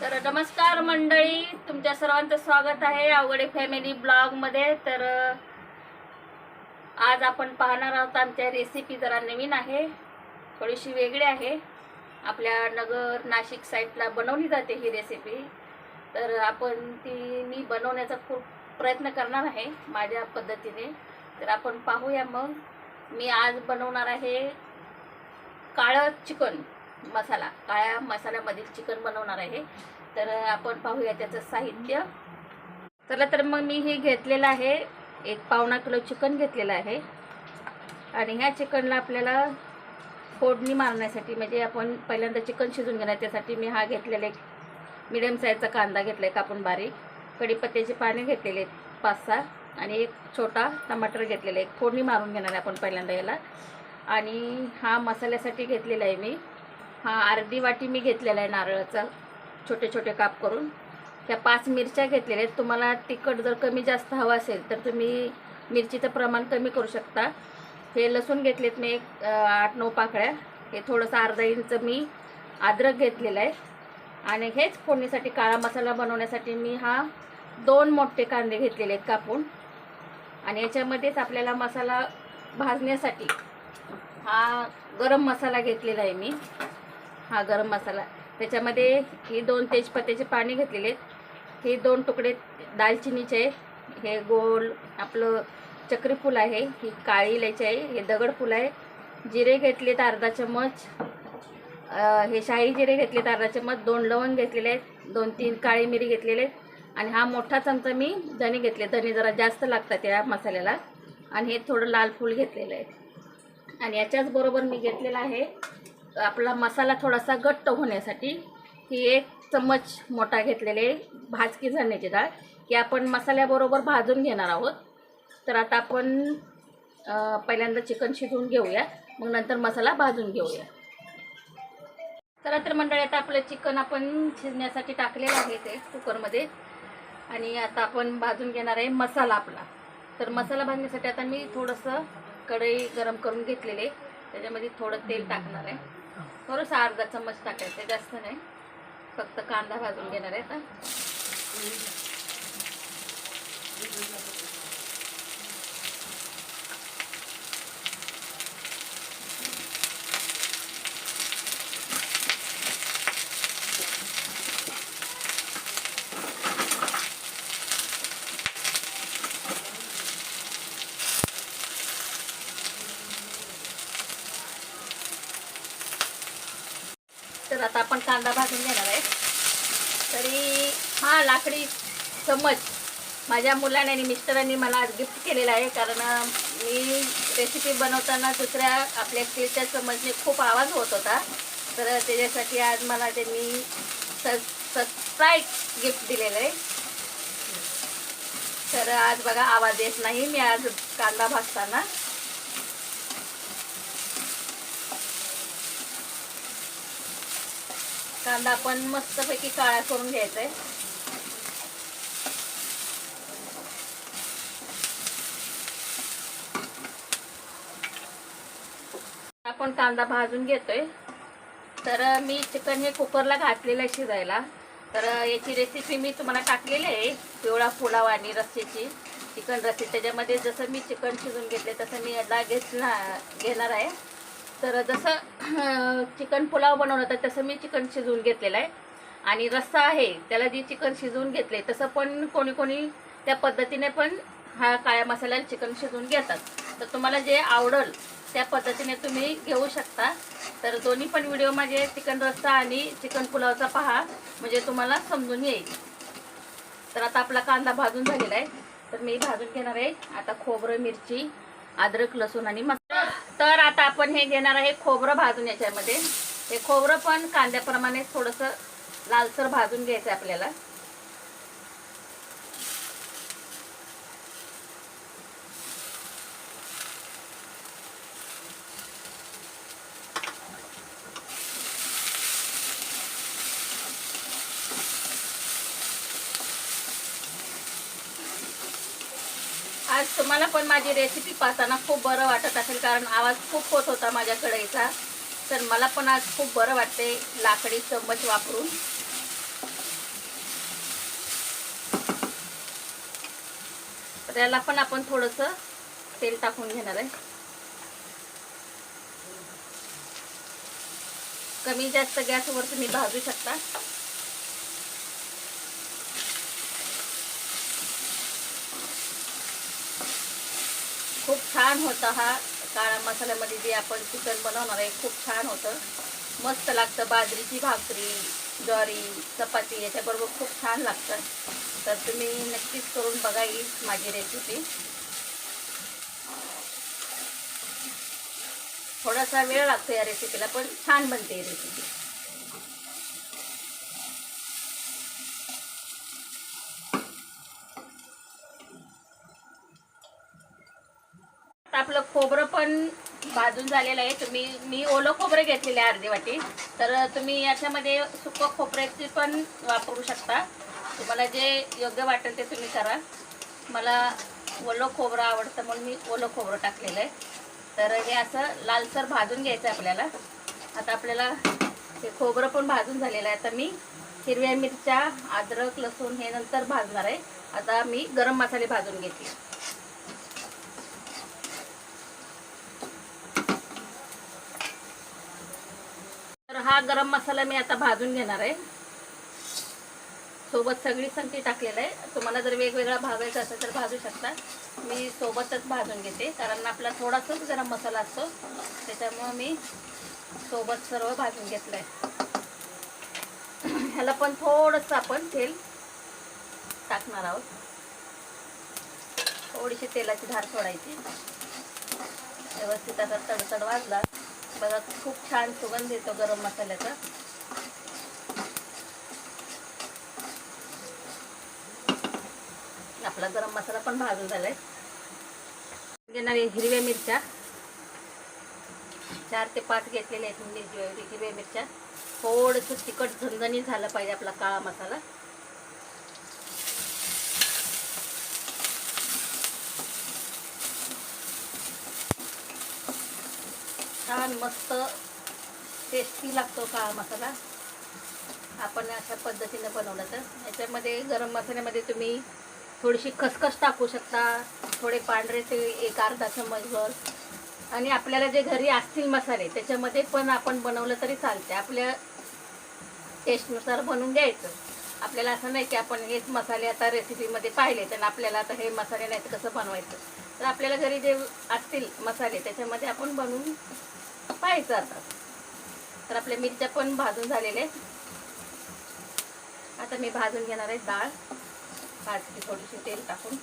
तर नमस्कार मंडळी तुमच्या सर्वांचं स्वागत आहे अवघडे फॅमिली ब्लॉगमध्ये तर आज आपण पाहणार आहोत आमच्या रेसिपी जरा नवीन आहे थोडीशी वेगळी आहे. आपल्या नगर नाशिक साईडला बनवली जाते ही रेसिपी तर आपण ती मी बनवण्याचा खूप प्रयत्न करणार आहे माझ्या पद्धतीने. तर आपण पाहूया मग. मी आज बनवणार आहे काळं चिकन. मसाला काळ्या मसाल्यामधील चिकन बनवणार आहे. तर आपण पाहूया त्याचं साहित्य. चला तर मग मी हे घेतलेलं आहे. एक पावणा किलो चिकन घेतलेलं आहे. आणि ह्या चिकनला आपल्याला फोडणी मारण्यासाठी म्हणजे आपण पहिल्यांदा चिकन शिजून घेणार त्यासाठी मी हा घेतलेला एक मिडियम साईजचा कांदा घेतला आहे कापून बारीक. कढीपत्त्याचे पाने घेतलेले पाच सहा. आणि एक छोटा टमाटर घेतलेला आहे. एक फोडणी मारून घेणार आहे आपण पहिल्यांदा याला. आणि हा मसाल्यासाठी घेतलेला आहे मी. हा अर्धी वाटी मी घेतलेला आहे नारळाचा. छोटे छोटे काप करून. ह्या पाच मिरच्या घेतलेल्या आहेत. तुम्हाला तिखट जर कमी जास्त हवं असेल तर तुम्ही मिरचीचं प्रमाण कमी करू शकता. हे लसूण घेतलेत मी एक आठ नऊ पाकळ्या. हे थोडंसं अर्धा इंच मी अद्रक घेतलेलं आहे. आणि हेच फोडणीसाठी काळा मसाला बनवण्यासाठी मी हा दोन मोठे कांदे घेतलेले आहेत कापून. आणि याच्यामध्येच आपल्याला मसाला भाजण्यासाठी हा गरम मसाला घेतलेला आहे मी. हा गरम मसाला. त्याच्यामध्ये ही दोन तेजपत्त्याचे पाणी घेतलेले आहेत. हे दोन तुकडे दालचिनीचे हे गोल आपलं चक्री फूल आहे. ही काळी इलायची आहे. हे दगड फूल आहे. जिरे घेतलेत अर्धा चम्मच. हे शाही जिरे घेतलेत अर्धा चम्मच. दोन लवंग घेतलेले आहेत. दोन तीन काळी मिरी घेतलेले आहेत. आणि हा मोठा चमचा मी धने घेतले. धने जरा जास्त लागतात या मसाल्याला. आणि हे थोडं लाल फूल घेतलेलं आहे. आणि याच्याच बरोबर मी घेतलेला आहे आपला मसाला थोडासा घट्ट होण्यासाठी ही एक चम्मच मोठा घेतलेले भाजकी झण्याची डाळ की आपण मसाल्याबरोबर भाजून घेणार आहोत. तर आता आपण पहिल्यांदा चिकन शिजवून घेऊया मग नंतर मसाला भाजून घेऊया. चला तर मंडळी आता आपलं चिकन आपण शिजण्यासाठी टाकलेलं आहे ते कुकरमध्ये. आणि आता आपण भाजून घेणार आहे मसाला आपला. तर मसाला भाजण्यासाठी आता मी थोडंसं कढई गरम करून घेतलेले त्याच्यामध्ये थोडं तेल टाकणार आहे. थोडंसं अर्धा चम्मच टाकायचं आहे जास्त नाही. फक्त कांदा भाजून घेणार आहे आता. आता आपण कांदा भाजून घेणार आहे. तरी हा लाकडी चमच माझ्या मुलाने आणि मिस्टरांनी मला आज गिफ्ट केलेला आहे. कारण मी रेसिपी बनवताना दुसऱ्या आपल्या स्टीलच्या चमचने खूप आवाज होत होता. तर त्याच्यासाठी आज मला त्यांनी स सबस्क्राईब गिफ्ट दिलेलं आहे. तर आज बघा आवाज येत नाही. मी आज कांदा भाजताना कांदा आपण मस्तपैकी काळा करून घ्यायचा आहे आपण कांदा भाजून घेतोय. तर मी चिकन हे कुकरला घातलेलं आहे शिजायला. तर याची रेसिपी मी तुम्हाला टाकलेली आहे. पिवळा पुलाव आणि रस्सेची चिकन रस्सी त्याच्यामध्ये जसं मी चिकन शिजून घेतले तसं मी याला घेतला घेणार आहे. तर जसं चिकन पुलाव बनवलं होतं तसं मी चिकन शिजवून घेतलेलं आहे. आणि रस्सा आहे त्याला जी चिकन शिजवून घेतले तसं पण कोणी कोणी त्या पद्धतीने पण हा काळ्या मसाल्याला चिकन शिजवून घेतात. तर तुम्हाला जे आवडल त्या पद्धतीने तुम्ही घेऊ शकता. तर दोन्ही पण व्हिडिओ माझे चिकन रस्सा आणि चिकन पुलावचा पहा म्हणजे तुम्हाला समजून येईल. तर आता आपला कांदा भाजून झालेला आहे. तर मी भाजून घेणार आहे. आता खोबरं मिरची अद्रक लसूण आणि मसाला. तर आता आपण हे घेणार आहे खोबरं भाजून याच्यामध्ये. हे खोबरं पण कांद्याप्रमाणे थोडंसं लालसर भाजून घ्यायचं आहे आपल्याला. रेसिपी पाहताना खूप बरं वाटत असेल कारण आवाज खूप होत होता माझ्या कढईचा तर मला पण आज खूप बरं वाटते लाकडी चम्मच वापरून. त्याला पण आपण थोडस तेल टाकून घेणार आहे. कमी जास्त गॅसवर तुम्ही भाजू शकता. छान होता हा काळा मसाल्यामध्ये जे आपण चिकन बनवणार आहे खूप छान होतं. मस्त लागतं बाजरीची भाकरी ज्वारी चपाती याच्याबरोबर खूप छान लागतं. तर तुम्ही नक्कीच करून बघा ही माझी रेसिपी थोडासा वेळ लागतो या रेसिपीला पण छान बनते ही रेसिपी आता आपलं खोबरं पण भाजून झालेलं आहे. तुम्ही मी ओलं खोबरं घेतलेले आहे अर्धी वाटी. तर तुम्ही याच्यामध्ये सुकं खोबऱ्याची पण वापरू शकता. तुम्हाला जे योग्य वाटेल ते तुम्ही करा. मला ओलं खोबरं आवडतं म्हणून मी ओलं खोबरं टाकलेलं आहे. तर हे असं लालसर भाजून घ्यायचं आहे आपल्याला. आता आपल्याला हे खोबरं पण भाजून झालेलं आहे. आता मी हिरव्या मिरच्या अद्रक लसूण हे नंतर भाजणार आहे. आता मी गरम मसाले भाजून घेते हा गरम मसाला मी आता भाजून घेणार आहे. सोबत सगळी संगती टाकलेलं आहे. तुम्हाला जर वेगवेगळा भाजायचा असेल तर भाजू शकता. मी सोबतच भाजून घेते कारण आपला थोडासाच गरम मसाला असतो. त्याच्यामुळं मी सोबत सर्व भाजून घेतलं आहे ह्याला पण थोडंसं आपण तेल टाकणार आहोत. थोडीशी तेलाची धार सोडायची. व्यवस्थित असा तडतड वाजला. बघा खूप छान सुगंध येतो गरम मसाल्याचा. आपला गरम मसाला पण भाजून झालाय. घेणार आहे हिरव्या मिरच्या. चार ते पाच घेतलेल्या आहेत मिरची हिरव्या मिरच्या. थोडंसं तिखट झणझणीत झालं पाहिजे आपला काळा मसाला. छान मस्त टेस्टी लागतो काळा मसाला? आपण अशा पद्धतीनं बनवला तर. याच्यामध्ये गरम मसाल्यामध्ये तुम्ही थोडीशी खसखस टाकू शकता. थोडे पांढरे ते एक अर्धा चमचभर आणि आपल्याला जे घरी असतील मसाले त्याच्यामध्ये पण आपण बनवलं तरी चालते आपल्या टेस्टनुसार बनवून घ्यायचं. आपल्याला असं नाही की आपण हेच मसाले आता रेसिपीमध्ये पाहिले तर आपल्याला आता हे मसाले नाही तर कसं बनवायचं? तर आपल्याला घरी जे असतील मसाले त्याच्यामध्ये आपण बनवून पाहायचं आता. तर आपल्या मिरच्या पण भाजून झालेल्या आहेत. आता मी भाजून घेणार आहे डाळ. भाजली थोडीशी तेल टाकून.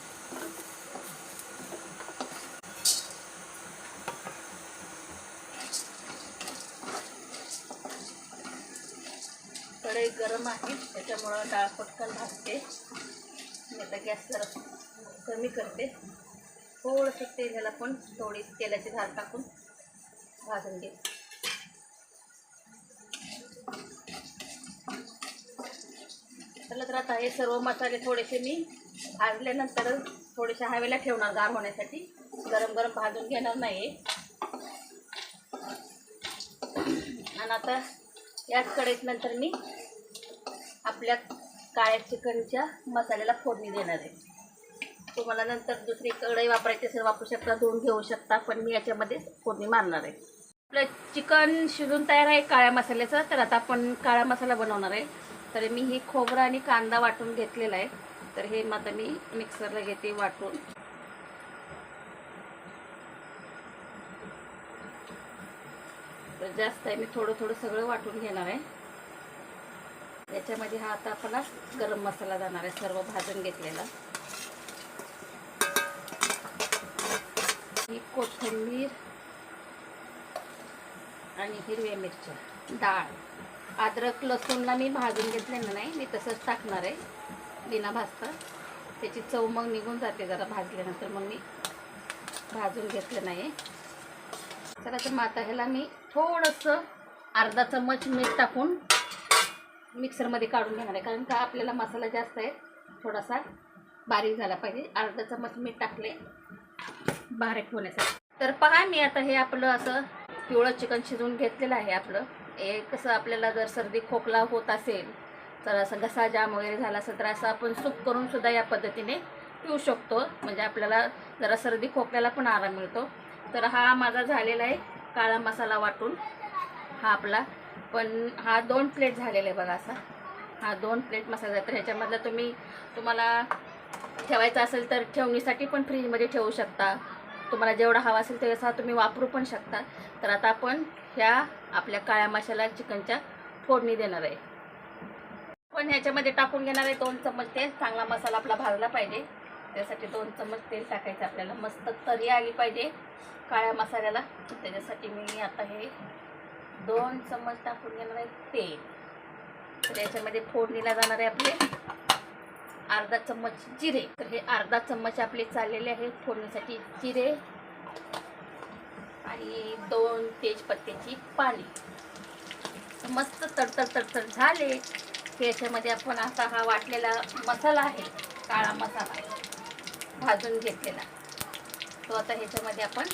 कढई गरम आहे त्याच्यामुळं डाळ पटकन भाजते. मी आता गॅस जरा कमी करते. थोडंसं तेल ह्याला पण थोडी तेलाची धार टाकून. भाजून घे. चला तर आता हे सर्व मसाले थोडेसे मी भाजल्यानंतर थोडेसे हवेला ठेवणार गार होण्यासाठी. गरम गरम भाजून घेणार नाही आणि आता याच कढईत नंतर मी आपल्या काळ्या चिकनच्या मसाल्याला फोडणी देणार आहे. तुम्हाला नंतर दुसरी कढई वापरायची असेल वापरू शकता धुवून घेऊ शकता पण मी याच्यामध्ये फोडणी मारणार आहे. आपलं चिकन शिजून तयार आहे काळ्या मसाल्याचं तर आता आपण काळा मसाला बनवणार आहे. तर मी ही खोबरं आणि कांदा वाटून घेतलेला आहे. तर हे मग आता मी मिक्सरला घेते वाटून. तर जास्त आहे मी थोडं थोडं सगळं वाटून घेणार आहे. याच्यामध्ये हा आता आपला गरम मसाला जाणार आहे सर्व भाजून घेतलेला. ही कोथिंबीर आणि हिरव्या मिरच्या. डाळ. अद्रक लसूणला मी भाजून घेतलेलं नाही. मी तसंच टाकणार आहे. बिना भाजता. त्याची चव मग निघून जाते जरा भाजल्यानंतर. मग मी भाजून घेतलं नाही. चला तर माता ह्याला मी थोडंसं अर्धा चम्मच मीठ टाकून मिक्सरमध्ये काढून घेणार आहे. कारण का आपल्याला मसाला जास्त आहे. थोडासा बारीक झाला पाहिजे. अर्धा चम्मच मीठ टाकले बारीक होण्यासाठी तर पहा मी आता हे आपलं असं पिवळं चिकन शिजवून घेतलेलं आहे आपलं. हे कसं आपल्याला जर सर्दी खोकला होत असेल तर असं घसा जाम वगैरे झाला असेल तर असं आपण सूप करून सुद्धा या पद्धतीने पिऊ शकतो. म्हणजे आपल्याला जरा सर्दी खोकल्याला पण आराम मिळतो. तर हा माझा झालेला आहे काळा मसाला वाटून. हा आपला. पण हा दोन प्लेट झालेला आहे बघा असा. हा दोन प्लेट मसाला तर ह्याच्यामधला तुम्ही तुम्हाला ठेवायचा असेल तर ठेवणीसाठी पण फ्रीजमध्ये ठेवू शकता. तुम्हाला जेवढा हवा असेल तेवढा तुम्ही वापरू पण शकता. तर आता आपण ह्या आपल्या काळ्या मसाला चिकनच्या फोडणी देणार आहे. पण ह्याच्यामध्ये टाकून घेणार आहे दोन चम्मच तेल. चांगला मसाला आपला भाजला पाहिजे. त्यासाठी दोन चम्मच तेल टाकायचं आपल्याला. मस्त तरी आली पाहिजे काळ्या मसाल्याला. त्याच्यासाठी मी आता हे दोन चम्मच टाकून घेणार आहे तेल. तर याच्यामध्ये फोडणीला जाणार आहे आपले. अर्धा चम्मच जिरे. तर हे अर्धा चम्मच आपले चाललेले आहेत फोडणीसाठी जिरे आणि दोन तेजपत्त्याची पाने. मस्त तडतड तडतड झाले. की याच्यामध्ये आपण आता हा वाटलेला मसाला आहे काळा मसाला भाजून घेतलेला. तो आता ह्याच्यामध्ये आपण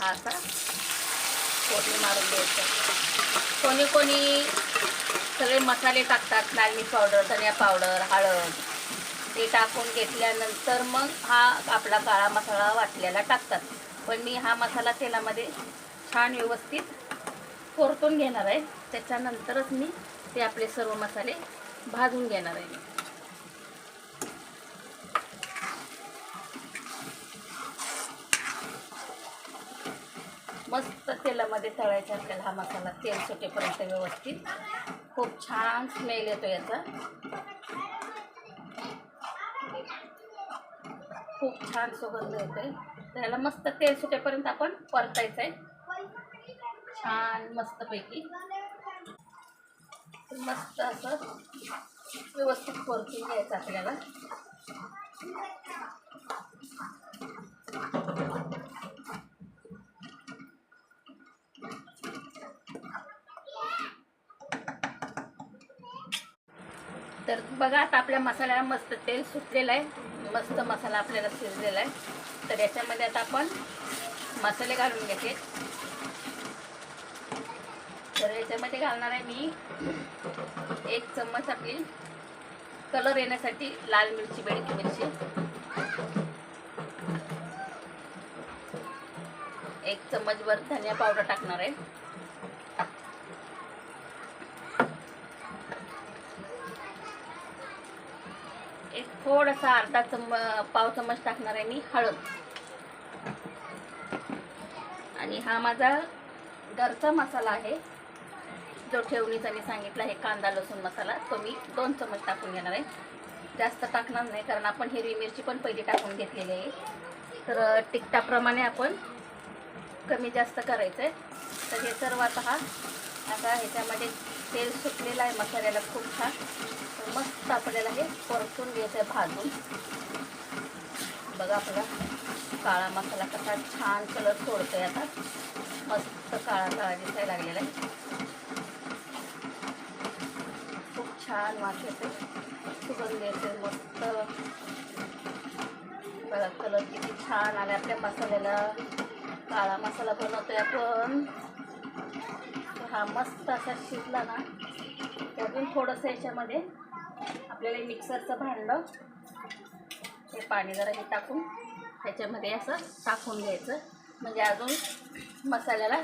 हा असा फोडणी मारून द्यायचा कोणी कोणी सगळे मसाले टाकतात लाल पावडर धनिया पावडर हळद. ते टाकून घेतल्यानंतर मग हा आपला काळा मसाला वाटलेला टाकतात. पण मी हा मसाला तेलामध्ये छान व्यवस्थित परतून घेणार आहे. त्याच्यानंतरच मी ते आपले सर्व मसाले भाजून घेणार आहे. मस्त तेलामध्ये तळायचा आपल्याला हा मसाला तेल सुटेपर्यंत व्यवस्थित. खूप छान स्मेल येतो याचा. खूप छान सुगंध आहे त्याला मस्त तेल सुटेपर्यंत आपण परतायचं आहे छान मस्तपैकी. मस्त असं व्यवस्थित परतून घ्यायचं आपल्याला तर बघा आता आपल्या मसाल्याला मस्त तेल सुटलेलं आहे. मस्त मसाला आपल्याला शिजलेला आहे. तर याच्यामध्ये आता आपण मसाले घालून घेते. तर याच्यामध्ये घालणार आहे मी एक चम्मच आपली कलर येण्यासाठी लाल मिरची बेडकी मिरची. एक चम्मचभर धनिया पावडर टाकणार आहे. थोडासा अर्धा चम पाव चम्मच टाकणार आहे मी हळद. आणि हा माझा घरचा मसाला आहे. जो ठेवणीचा मी सांगितला आहे कांदा लसूण मसाला तो मी दोन चम्मच टाकून घेणार आहे. जास्त टाकणार नाही कारण आपण हिरवी मिरची पण पहिली टाकून घेतलेली आहे. तर तिखटाप्रमाणे आपण कमी जास्त करायचं आहे तर हे सर्व आता हा आता ह्याच्यामध्ये तेल सुटलेलं आहे मसाल्याला खूप छान. मस्त आपल्याला हे परतून घ्यायचं आहे भाजून. बघा आपला काळा मसाला कसा छान कलर सोडतोय आता. मस्त काळा काळा दिसायला लागलेला आहे. खूप छान वास येते सुगंध येते मस्त. बघा कलर किती छान आला आपल्या मसाल्याला. काळा मसाला बनवतोय आपण. हा मस्त असा शिजला ना. त्यातून थोडंसं याच्यामध्ये आपल्याला मिक्सरचं भांडं हे पाणी जरा हे टाकून त्याच्यामध्ये असं टाकून घ्यायचं. म्हणजे अजून मसाल्याला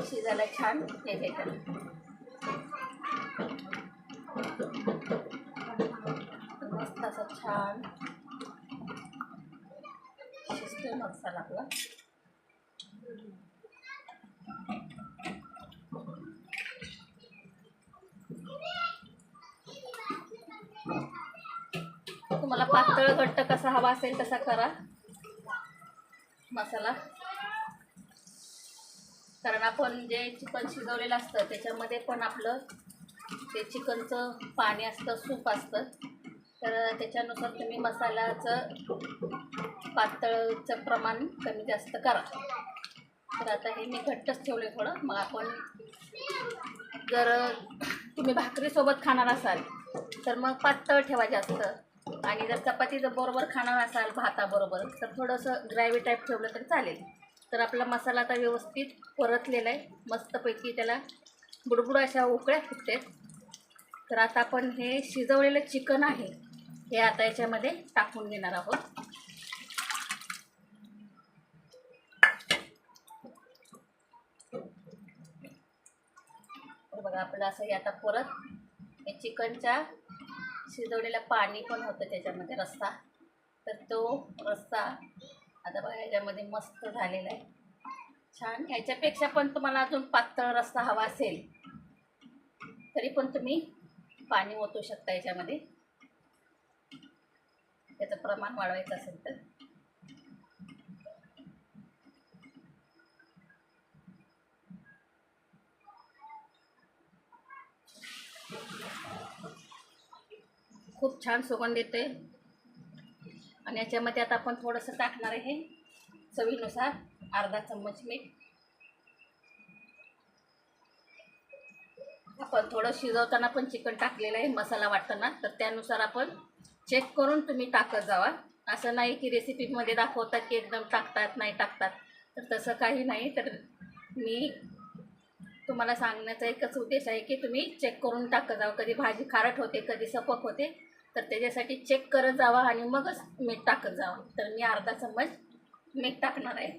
शिजायला छान हे द्यायचं मस्त असं छान शिजतोय मसाला आपला. हवा असेल तसा करा. मसाला. कारण आपण जे चिकन शिजवलेलं असतं त्याच्यामध्ये पण आपलं ते चिकनचं पाणी असतं सूप असतं तर त्याच्यानुसार तुम्ही मसाल्याचं पातळचं प्रमाण कमी जास्त करा. तर आता हे मी घट्टच ठेवले थोडं. मग आपण जर तुम्ही भाकरीसोबत खाणार असाल तर मग पातळ ठेवा जास्त. आणि जर चपाती जर बरोबर खाणार असाल भाताबरोबर तर थोडंसं ग्रॅव्ही टाईप ठेवलं तरी चालेल. तर आपला मसाला आता व्यवस्थित परतलेला आहे. मस्तपैकी त्याला बुडबुड अशा उकळ्या फुटते तर आता आपण हे शिजवलेलं चिकन आहे हे आता याच्यामध्ये टाकून घेणार आहोत. बघा आपलं असं हे आता परत हे चिकनच्या शिजवलेलं पाणी पण होतं त्याच्यामध्ये रस्सा. तर तो रस्सा आता बघा ह्याच्यामध्ये मस्त झालेला आहे. छान. ह्याच्यापेक्षा पण तुम्हाला अजून पातळ रस्सा हवा असेल तरी पण तुम्ही पाणी ओतू शकता याच्यामध्ये. त्याचं प्रमाण वाढवायचं असेल तर. खूप छान सुगंध येते आणि याच्यामध्ये आता आपण थोडंसं टाकणार आहे चवीनुसार अर्धा चम्मच मीठ. आपण थोडं शिजवताना पण चिकन टाकलेलं आहे मसाला वाटताना. तर त्यानुसार आपण चेक करून तुम्ही टाकत जावा. असं नाही की रेसिपीमध्ये दाखवतात की एकदम टाकतात नाही टाकतात. तर तसं काही नाही. तर मी तुम्हाला सांगण्याचा एकच उद्देश आहे की तुम्ही चेक करून टाकत जावं. कधी भाजी खारट होते कधी सपक होते. तर त्याच्यासाठी चेक करत जावा आणि मगच मीठ टाकत जावं. तर मी अर्धा चम्मच मीठ टाकणार आहे.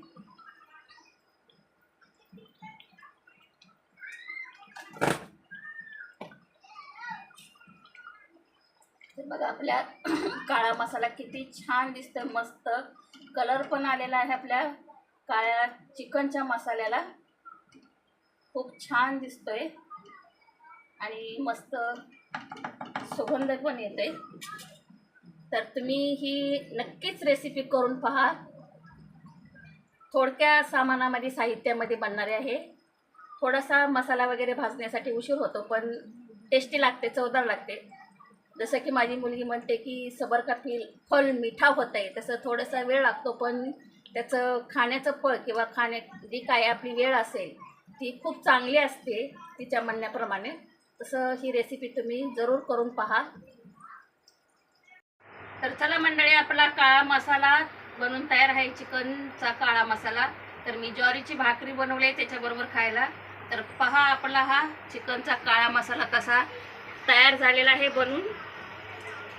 बघा आपल्या काळा मसाला किती छान दिसतोय मस्त. कलर पण आलेला आहे आपल्या काळ्या चिकनच्या मसाल्याला. खूप छान दिसतोय. आणि मस्त सुगंध पण येतोय. तर तुम्ही ही नक्कीच रेसिपी करून पहा. थोडक्या सामानामध्ये साहित्यामध्ये बनणारे आहे. थोडासा मसाला वगैरे भाजण्यासाठी उशीर होतो पण टेस्टी लागते चवदार लागते. जसं की माझी मुलगी म्हणते की सबर का फील फल मिठा होत आहे तसं थोडासा वेळ लागतो पण त्याचं खाण्याचं फळ किंवा खाण्या जी काय आपली वेळ असेल ती खूप चांगली असते तिच्या म्हणण्याप्रमाणे. तसं ही रेसिपी तुम्ही जरूर करून पहा. तर चला मंडळी आपला काळा मसाला बनून तयार आहे चिकनचा काळा मसाला. तर मी ज्वारीची भाकरी बनवली आहे त्याच्याबरोबर खायला. तर पहा आपला हा चिकनचा काळा मसाला कसा तयार झालेला आहे बनून.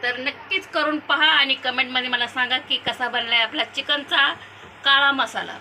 तर नक्कीच करून पहा आणि कमेंटमध्ये मला सांगा की कसा बनला आहे आपला चिकनचा काळा मसाला.